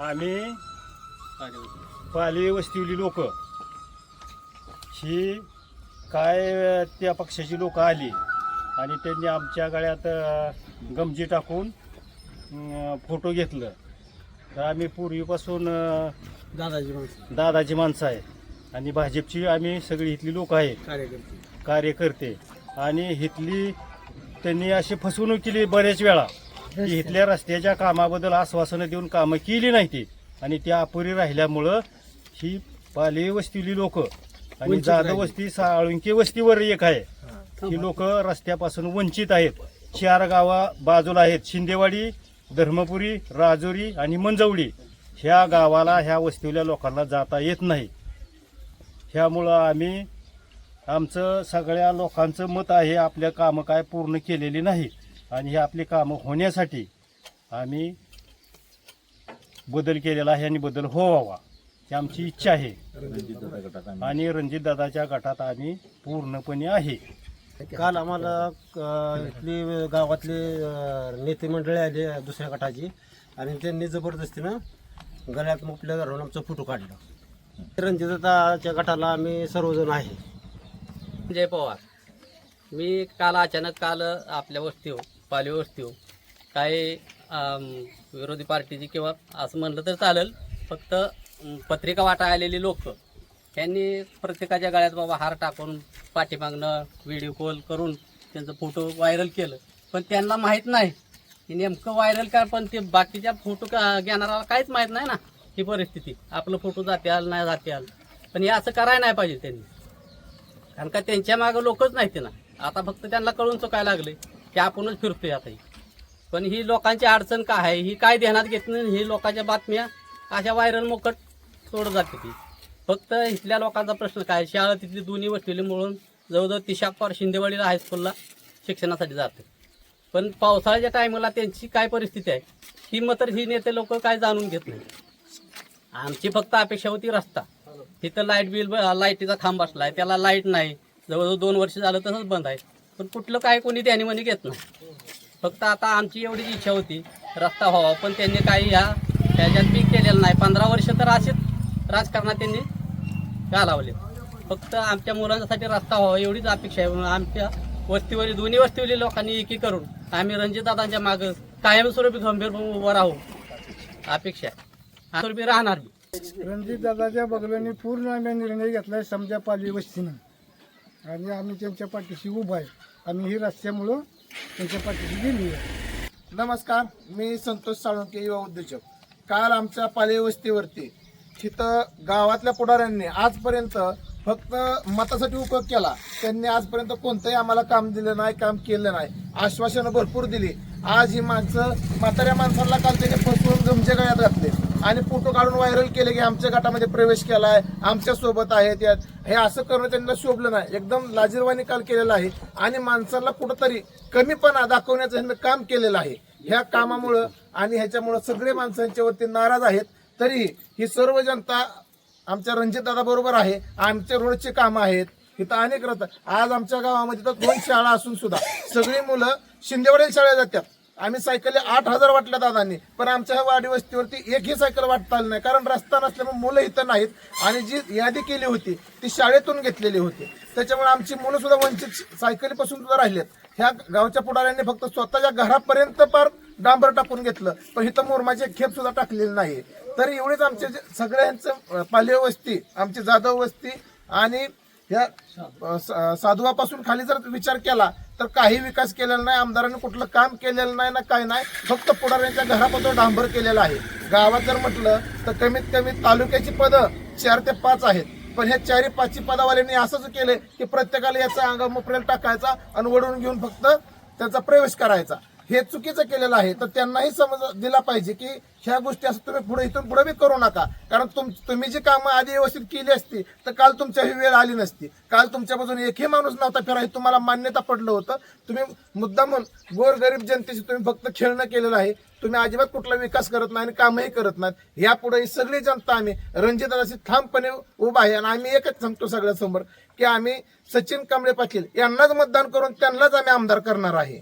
आम्ही पाली वस्तीवली लोक. ही काय त्या पक्षाची लोक आली आणि त्यांनी आमच्या गळ्यात गमजी टाकून फोटो घेतलं. तर आम्ही पूर्वीपासून दादाजी माणसं. दादाची माणसं आहे. आणि भाजपची आम्ही सगळी इथली लोक आहेत. कार्यकर्ते. कार्यकर्ते. आणि इथली त्यांनी अशी फसवणूक केली बऱ्याच वेळा. की इथल्या रस्त्याच्या कामाबद्दल आश्वासनं देऊन कामं केली नाही ती. आणि त्या अपुरी राहिल्यामुळं ही पाली वस्तीली लोक आणि जाधव. वस्ती साळुंकी वस्तीवर एक आहे. ही लोक रस्त्यापासून वंचित आहेत. चार गावा बाजूला आहेत. शिंदेवाडी धर्मपुरी राजुरी आणि मंजवडी. ह्या गावाला ह्या वस्तीवल्या लोकांना जाता येत नाही. ह्यामुळं आम्ही आमचं सगळ्या लोकांचं मत आहे आपल्या कामं काय पूर्ण केलेली नाही. आणि हे आपली कामं होण्यासाठी आम्ही बदल केलेला आहे आणि बदल व्हावा ही आमची इच्छा आहे. आणि रणजितदादाच्या गटात आम्ही पूर्णपणे आहे. काल आम्हाला इथली गावातले नेते मंडळी आले दुसऱ्या गटाची आणि त्यांनी जबरदस्तीनं गळ्यात मुपल्या धरून आमचा फोटो काढला. रणजितदाच्या गटाला आम्ही सर्वजण आहे. जय पवार. मी काल अचानक काल आपल्या वस्तीवर पालीवरती हो काही विरोधी पार्टीची किंवा असं म्हणलं तर चालेल फक्त पत्रिका वाटा आलेली लोक त्यांनी प्रत्येकाच्या गळ्यात बाबा हार टाकून पाठीमागणं व्हिडिओ कॉल करून त्यांचं फोटो व्हायरल केलं. पण त्यांना माहीत नाही की नेमकं व्हायरल काय पण ते बाकीच्या फोटो का घेणाऱ्याला काहीच माहीत नाही ना ही परिस्थिती. आपलं फोटो जाते आलं नाही जाते आलं. पण हे असं करायला नाही पाहिजे त्यांनी. कारण का त्यांच्या मागं लोकच नाहीत ना आता फक्त त्यांना कळून चुकायला लागले. की आपणच फिरतोय आता ही पण ही लोकांची अडचण काय आहे? ही काय ध्यानात घेत नाही ही लोकांच्या बातम्या अशा व्हायरल मोकट सोडत जाते ती. फक्त इथल्या लोकांचा प्रश्न काय? आहे? शाळा तिथली दोन्ही वस्तीले मिळून जवळजवळ तिशापार शिंदेवाडीला हायस्कूलला शिक्षणासाठी जाते. पण पावसाळ्याच्या टायमाला त्यांची काय परिस्थिती आहे? ही मात्र ही नेते लोक काय जाणून घेत नाही आमची फक्त अपेक्षा होती रस्ता. तिथं लाइट बिल लाईटीचा खांब बसलाय. त्याला लाइट नाही. जवळजवळ दोन वर्ष झालं तसंच बंद आहे. पण कुठलं काय कोणी त्याने म्हणे घेत नाही. फक्त आता आमची एवढीच इच्छा होती रस्ता व्हावा. पण त्यांनी काही ह्या त्याच्यात पीक केलेलं नाही. पंधरा वर्ष तर असेच राजकारणात त्यांनी घालावले. फक्त आमच्या मुलांसाठी रस्ता व्हावा एवढीच अपेक्षा आहे. म्हणून आमच्या वस्तीवरील दोन्ही वस्तीवरील लोकांनी एकी करून आम्ही रणजितदादांच्या मागं कायमस्वरूपी गंभीर उभं राहू. अपेक्षा आहे. स्वरूपी राहणार रणजितदादाच्या रणजित पूर्ण आम्ही निर्णय घेतलाय समजा पाली वस्तीनं. आणि आम्ही त्यांच्या पाठीशी उभा आहे. आम्ही ही रस्त्यामुळं त्यांच्या पाठीशी गेली आहे. नमस्कार मी संतोष साळुंके युवा उद्योजक. काल आमच्या पालेवस्तीवरती तिथं गावातल्या पुढाऱ्यांनी आजपर्यंत फक्त मतासाठी उपयोग केला. त्यांनी आजपर्यंत कोणतंही आम्हाला काम दिलं नाही काम केलं नाही. आश्वासनं भरपूर दिली. आज ही माणसं म्हाताऱ्या माणसाला काल त्यांनी फसवून गमचे गळ्यात घातले आणि फोटो काढून व्हायरल केले की आमच्या गटामध्ये प्रवेश केलाय आमच्यासोबत आहेत यात. हे असं करणं त्यांना शोभलं नाही. एकदम लाजीरवाणी काल केलेलं आहे. आणि माणसाला कुठंतरी कमीपणा दाखवण्याचं ह्यांनी काम केलेलं आहे. ह्या कामामुळं आणि ह्याच्यामुळं सगळे माणसांच्या वरती नाराज आहेत. तरीही ही सर्व जनता आमच्या रणजितदादा बरोबर आहे. आमच्या रोडचे कामं आहेत. इथं अनेक रथ आज आमच्या गावामध्ये तर दोन शाळा असून सुद्धा. सगळी मुलं शिंदेवाडी शाळेत जातात. आम्ही सायकली आठ हजार वाटल्या दादांनी पण आमच्या ह्या वाडी वस्तीवरती एकही सायकल वाटता आली नाही कारण रस्ता नसल्यामुळे मुलं इथं नाहीत. आणि जी यादी केली होती ती शाळेतून घेतलेली होती. त्याच्यामुळे आमची मुलं सुद्धा वंचित सायकलीपासून सुद्धा राहिलेत. ह्या गावच्या पुढाऱ्यांनी फक्त स्वतःच्या घरापर्यंत पार डांबर टाकून घेतलं पण इथं मुरमाची खेप सुद्धा टाकलेली नाही. तर एवढीच आमचे जे सगळ्यांचं अं, वस्ती आमची जाधव वस्ती आणि ह्या साधुवापासून खाली जर विचार केला तर काही विकास केलेला नाही आमदारांनी कुठलं काम केलेलं नाही ना काय नाही फक्त पुढाऱ्यांच्या घरापासून डांबर केलेला आहे. गावात जर म्हटलं तर कमीत कमी तालुक्याची पदं चार ते पाच आहेत. पण ह्या चारी पाचची पदावाल्यांनी असंच केले की प्रत्येकाला याचा अंग मोपरेल टाकायचा आणि वडून घेऊन फक्त त्याचा प्रवेश करायचा. हे चुकीचं केलेलं आहे तर त्यांनाही समज दिला पाहिजे की ह्या गोष्टी असं तुम्ही पुढे इथून पुढे बी करू नका. कारण तुम तुम्ही जी कामं आधी व्यवस्थित केली असती तर काल तुमच्या ही वेळ आली नसती. काल तुमच्या एकही माणूस नव्हता फिरा हे तुम्हाला मान्यता पडलं होतं. तुम्ही मुद्दामून गोरगरीब जनतेशी तुम्ही फक्त खेळणं केलेलं आहे. तुम्ही अजिबात कुठला विकास करत नाही आणि कामही करत नाहीत यापुढे ही सगळी जनता आम्ही रणजिताशी ठामपणे उभा आहे आणि आम्ही एकच सांगतो सगळ्यासमोर की आम्ही सचिन कांबळे पाटील यांनाच मतदान करून त्यांनाच आम्ही आमदार करणार आहे.